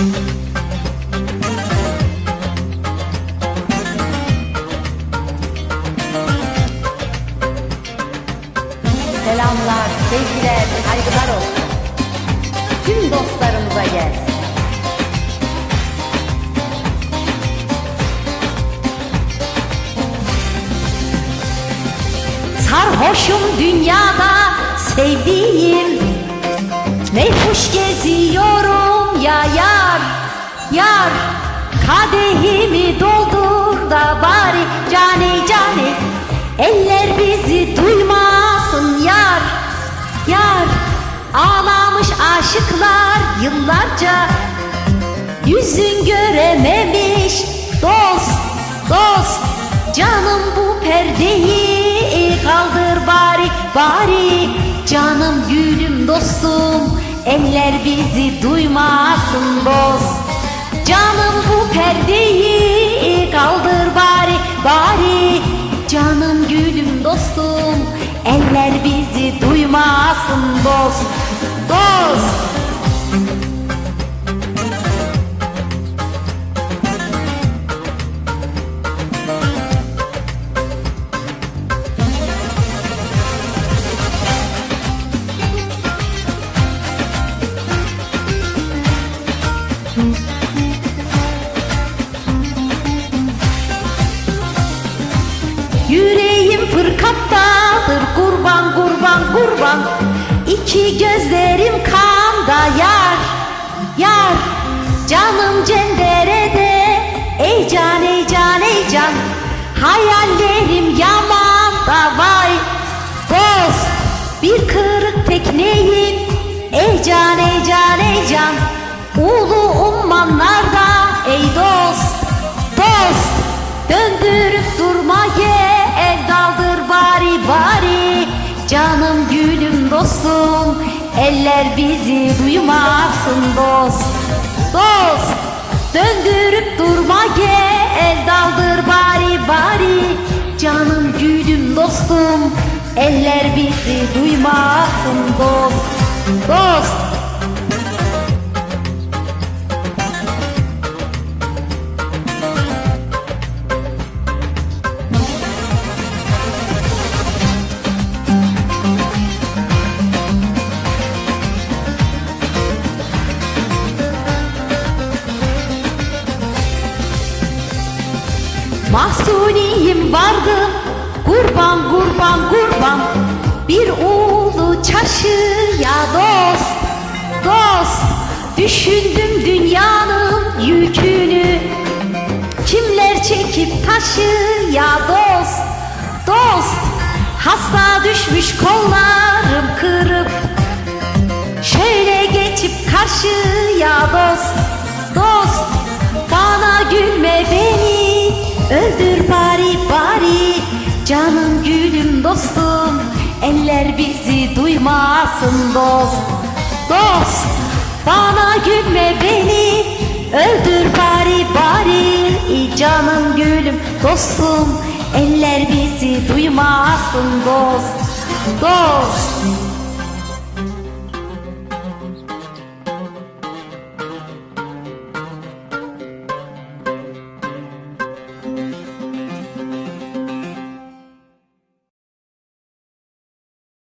Selamlar, sevgiler, saygılar olsun. Tüm dostlarımıza gelsin. Sarhoşum dünyada sevdiğim Meyhuş geziyorum ya yar Yar kadehimi doldur da bari Cane cane Eller bizi duymasın yar. Yar Ağlamış aşıklar yıllarca. Yüzün görememiş dost dost. Canım bu perdeyi kaldır bari bari. Canım gülüm dostum eller bizi duymasın dost Canım bu perdeyi kaldır bari bari. Canım gülüm dostum eller bizi duymasın dost Dost Yüreğim fırkattadır kurban kurban kurban. İki gözlerim kanda yar yar. Canım cenderede ey can ey can ey can. Hayallerim yaman eller bizi duymasın dost. Dost döndürüp durma ye el daldır bari bari. Canım gülüm dostum eller bizi duymasın Dost Mahsuniyim vardım Kurban kurban kurban. Bir ulu çarşıya dost Dost. Düşündüm dünyanın yükünü. Kimler çekip taşıya dost Dost. Hasta düşmüş kollarım kırıp Şöyle geçip karşıya Dost Öldür bari bari. Canım gülüm dostum. Eller bizi duymasın dost. Dost Bana gülme beni. Öldür bari bari. Canım gülüm dostum. Eller bizi duymasın dost. Dost